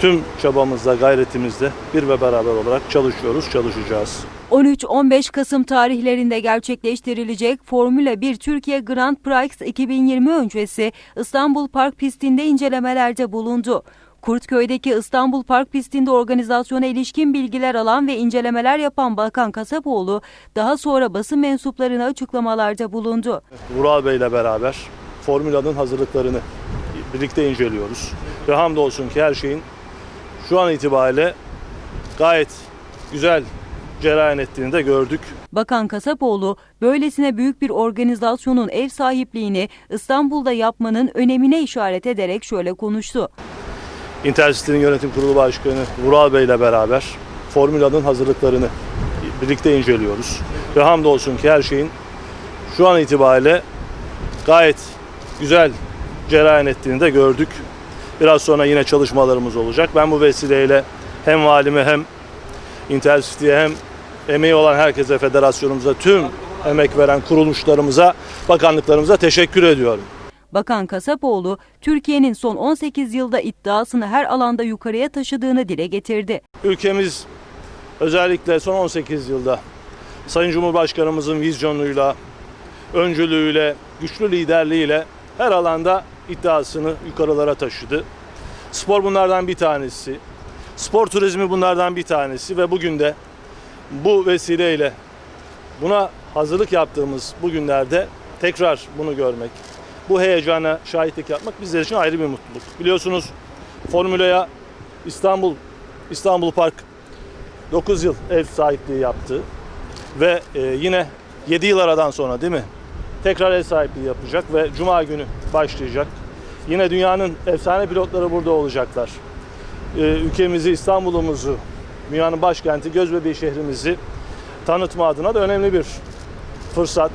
tüm çabamızla, gayretimizle bir ve beraber olarak çalışıyoruz, çalışacağız. 13-15 Kasım tarihlerinde gerçekleştirilecek Formula 1 Türkiye Grand Prix 2020 öncesi İstanbul Park pistinde incelemelerde bulundu. Kurtköy'deki İstanbul Park pistinde organizasyona ilişkin bilgiler alan ve incelemeler yapan Bakan Kasapoğlu daha sonra basın mensuplarına açıklamalarda bulundu. Vural Bey ile beraber Formula'nın hazırlıklarını birlikte inceliyoruz. Ve hamdolsun ki her şeyin şu an itibariyle gayet güzel cereyan ettiğini de gördük. Bakan Kasapoğlu, böylesine büyük bir organizasyonun ev sahipliğini İstanbul'da yapmanın önemine işaret ederek şöyle konuştu. Intercity'nin yönetim kurulu başkanı Vural Bey ile beraber Formula'nın hazırlıklarını birlikte inceliyoruz. Ve hamdolsun ki her şeyin şu an itibariyle gayet güzel cereyan ettiğini de gördük. Biraz sonra yine çalışmalarımız olacak. Ben bu vesileyle hem valime hem Intercity'ye hem emeği olan herkese, federasyonumuza, tüm emek veren kuruluşlarımıza, bakanlıklarımıza teşekkür ediyorum. Bakan Kasapoğlu, Türkiye'nin son 18 yılda iddiasını her alanda yukarıya taşıdığını dile getirdi. Ülkemiz özellikle son 18 yılda Sayın Cumhurbaşkanımızın vizyonuyla, öncülüğüyle, güçlü liderliğiyle her alanda iddiasını yukarılara taşıdı. Spor bunlardan bir tanesi. Spor turizmi bunlardan bir tanesi ve bugün de bu vesileyle buna hazırlık yaptığımız bu günlerde tekrar bunu görmek, bu heyecana şahitlik yapmak bizler için ayrı bir mutluluk. Biliyorsunuz Formula'ya İstanbul İstanbul Park 9 yıl ev sahipliği yaptı ve e, yine 7 yıl aradan sonra değil mi? Tekrar ev sahipliği yapacak ve Cuma günü başlayacak. Yine dünyanın efsane pilotları burada olacaklar. E, ülkemizi, İstanbul'umuzu, dünyanın başkenti, Gözbebeği şehrimizi tanıtma adına da önemli bir fırsat.